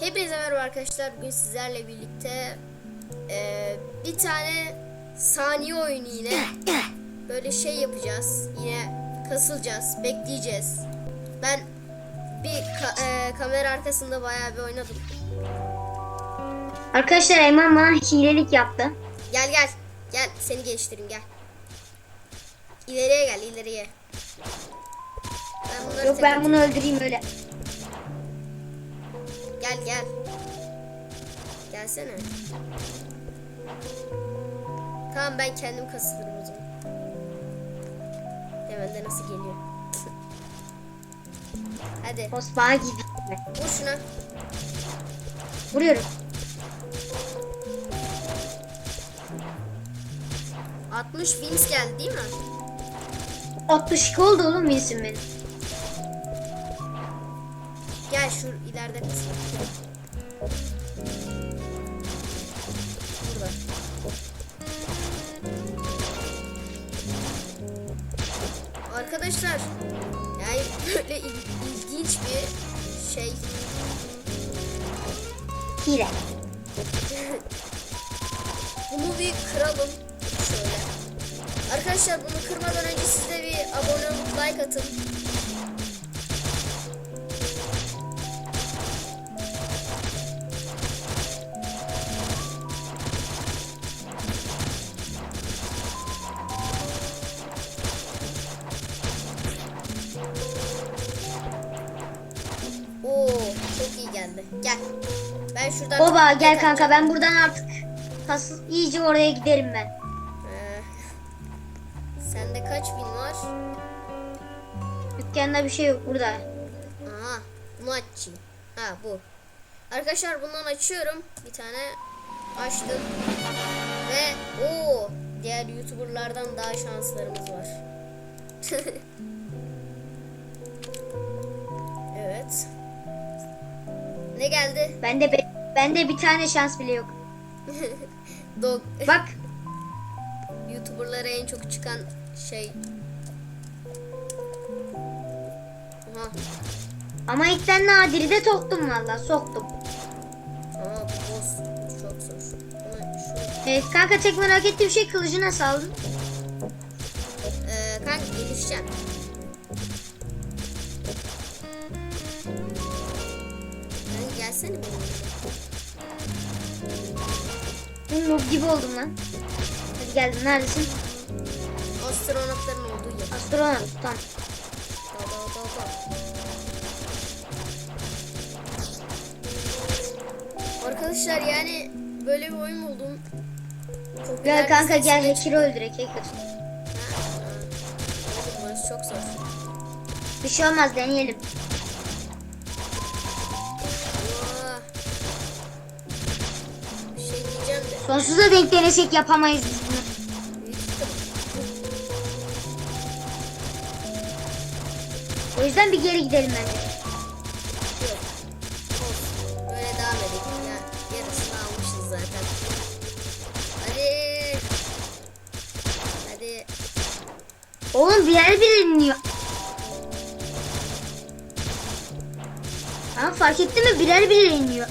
Hepinize merhaba arkadaşlar. Bugün sizlerle birlikte eee, bir tane saniye oyunu yine böyle şey yapacağız. Yine kasılacağız, bekleyeceğiz. Ben bir ka- eee, kamera arkasında bayağı bir oynadım. Arkadaşlar Eyman bana hilelik yaptı. Gel gel. Gel seni geliştireyim gel. İleriye gel ileriye. Ben bunları Yok ben bunu öldüreyim öyle. Gel gel. Gelsene. Tamam ben kendim kasılırım o zaman. Hemen de nasıl geliyor. Hadi Osman gibi. vur şuna. Vuruyorum. 60 wins geldi değil mi? 62 oldu oğlum Wilson benim. Gel şu ileride. Burada. Arkadaşlar yani böyle il- ilginç bir şey Hile. Bunu bir kıralım. Şöyle. Arkadaşlar bunu kırmadan önce siz de bir abone olup like atın. Ben şuradan Oba gel kanka ben buradan artık kasıl iyice oraya giderim ben. Ee, sende kaç bin var? Dükkanda bir şey yok burada. Aha, bunu açayım. Ha bu. Arkadaşlar bundan açıyorum. Bir tane açtım. Ve o diğer YouTuber'lardan daha şanslarımız var. evet. Ne geldi? Bende be, bende bir tane şans bile yok. Dog. Bak YouTuber'lara en çok çıkan şey. Aha. ama ilkten nadiri de soktum valla soktum. Bu boss çok zor. Evet kanka tek merak ettiğim şey kılıcı nasıl aldın? Ee, kanka gelişeceğim. Kanka gelsene benim Ben noob gibi oldum lan. Hadi geldim neredesin? Astronotların olduğu yer. Astronot tamam. Da, da, da, da. Arkadaşlar yani böyle bir oyun buldum. Popüler Gel kanka gel hacker'ı öldürek hacker. Ha, ha. Oğlum burası çok zor. Bir şey olmaz deneyelim. Sonsuza denk denesek yapamayız biz bunu. O yüzden bir geri gidelim bence. Böyle devam edelim ya. Yarısını almışız zaten. Hadi. Hadi. Oğlum birer birer iniyor. Ama fark ettin mi birer birer iniyor.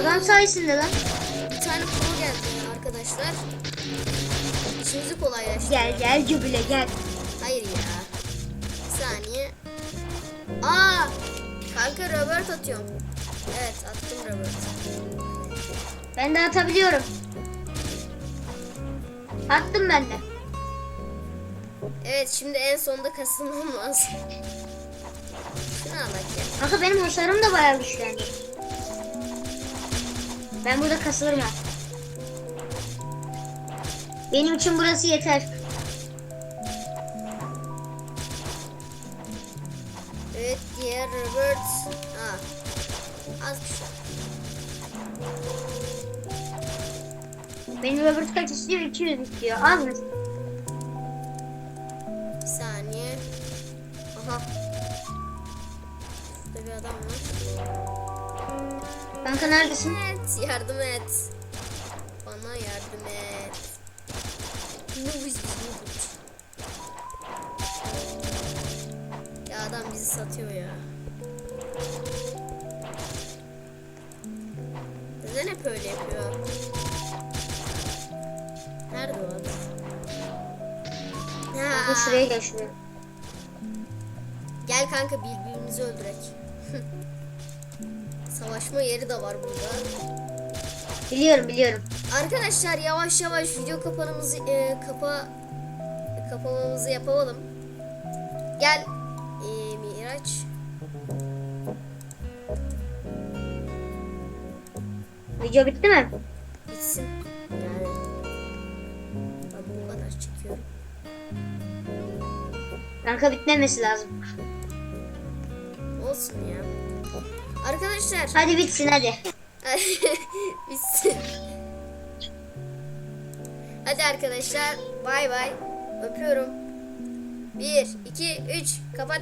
Adam sayesinde lan. Bir tane pro geldi arkadaşlar. İşimizi kolaylaştırdı. Gel gel gübüle gel. Hayır ya. Bir saniye. Aa! Kanka Robert atıyorum. Evet attım Robert. Ben de atabiliyorum. Attım ben de. Evet şimdi en sonunda kasılmam lazım. Şunu al bak ya. Kanka benim hasarım da bayağı güçlendi. Ben burada kasılırım ha. Benim için burası yeter. Evet diğer Robert. Ha. Az şey. Benim Robert kaç istiyor? 200 istiyor. Az mı? Kanka neredesin? Evet, yardım et. Bana yardım et. Nubuz nubuz. Ya adam bizi satıyor ya. Neden hep öyle yapıyor? Nerede o adam? Ha, şuraya gel şuraya. Gel kanka birbirimizi öldürek. Savaşma yeri de var burada. Biliyorum biliyorum. Arkadaşlar yavaş yavaş video kapanımızı e, kapa kapamamızı yapalım. Gel e, Miraç. Video bitti mi? Bitsin. Yani ben bu kadar çekiyorum. Kanka bitmemesi lazım. Olsun ya. Arkadaşlar Hadi bitsin hadi. bitsin. Hadi arkadaşlar bay bay. Öpüyorum. 1 2 3 kapat.